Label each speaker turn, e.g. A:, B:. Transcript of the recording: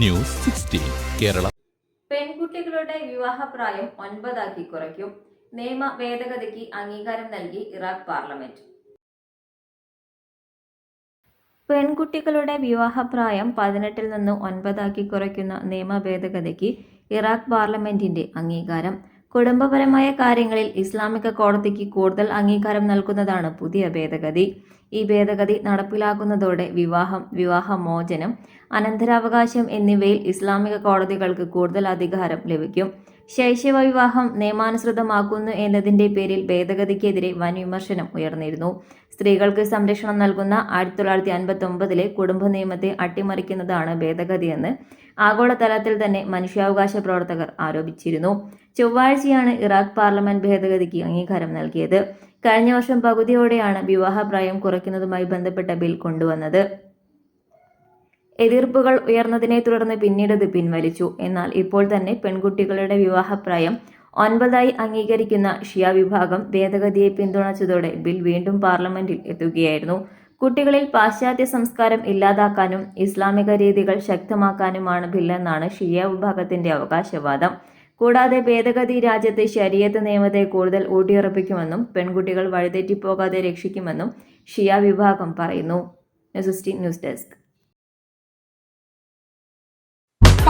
A: News sixteen Kerala.
B: പെൺകുട്ടികളുടെ വിവാഹപ്രായം ഒൻപതാക്കി കുറയ്ക്കും. നിയമ ഭേദഗതിക്ക് അംഗീകാരം നൽകി ഇറാഖ് പാർലമെന്റ്. പെൺകുട്ടികളുടെ വിവാഹപ്രായം പതിനെട്ടിൽ നിന്ന് ഒൻപതാക്കി കുറയ്ക്കുന്ന നിയമ ഭേദഗതിക്ക് ഇറാഖ് പാർലമെന്റിന്റെ അംഗീകാരം. കുടുംബപരമായ കാര്യങ്ങളിൽ ഇസ്ലാമിക കോടതിക്ക് കൂടുതൽ അംഗീകാരം നൽകുന്നതാണ് പുതിയ ഭേദഗതി. ഈ ഭേദഗതി നടപ്പിലാക്കുന്നതോടെ വിവാഹം വിവാഹമോചനം അനന്തരാവകാശം എന്നിവയിൽ ഇസ്ലാമിക കോടതികൾക്ക് കൂടുതൽ അധികാരം ലഭിക്കും. ശൈശവ വിവാഹം നിയമാനുസൃതമാക്കുന്നു എന്നതിന്റെ പേരിൽ ഭേദഗതിക്കെതിരെ വൻ വിമർശനം ഉയർന്നിരുന്നു. സ്ത്രീകൾക്ക് സംരക്ഷണം നൽകുന്ന ആയിരത്തി തൊള്ളായിരത്തി അൻപത്തി ഒമ്പതിലെ കുടുംബ നിയമത്തെ അട്ടിമറിക്കുന്നതാണ് ഭേദഗതിയെന്ന് ആഗോളതലത്തിൽ തന്നെ മനുഷ്യാവകാശ പ്രവർത്തകർ ആരോപിച്ചിരുന്നു. ചൊവ്വാഴ്ചയാണ് ഇറാഖ് പാർലമെന്റ് ഭേദഗതിക്ക് അംഗീകാരം നൽകിയത്. കഴിഞ്ഞ വർഷം പകുതിയോടെയാണ് വിവാഹപ്രായം കുറയ്ക്കുന്നതുമായി ബന്ധപ്പെട്ട ബിൽ കൊണ്ടുവന്നത്. എതിർപ്പുകൾ ഉയർന്നതിനെ തുടർന്ന് പിന്നീട് ഇത് പിൻവലിച്ചു. എന്നാൽ ഇപ്പോൾ തന്നെ പെൺകുട്ടികളുടെ വിവാഹപ്രായം ഒൻപതായി അംഗീകരിക്കുന്ന ഷിയ വിഭാഗം ഭേദഗതിയെ പിന്തുണച്ചതോടെ ബിൽ വീണ്ടും പാർലമെന്റിൽ എത്തുകയായിരുന്നു. കുട്ടികളിൽ പാശ്ചാത്യ സംസ്കാരം ഇല്ലാതാക്കാനും ഇസ്ലാമിക രീതികൾ ശക്തമാക്കാനുമാണ് ബില്ലെന്നാണ് ഷിയ വിഭാഗത്തിന്റെ അവകാശവാദം. കൂടാതെ ഭേദഗതി രാജ്യത്തെ ശരീരത്ത് നിയമത്തെ കൂടുതൽ ഊട്ടിയുറപ്പിക്കുമെന്നും പെൺകുട്ടികൾ വഴിതെറ്റിപ്പോകാതെ രക്ഷിക്കുമെന്നും ഷിയ വിഭാഗം പറയുന്നു. News desk.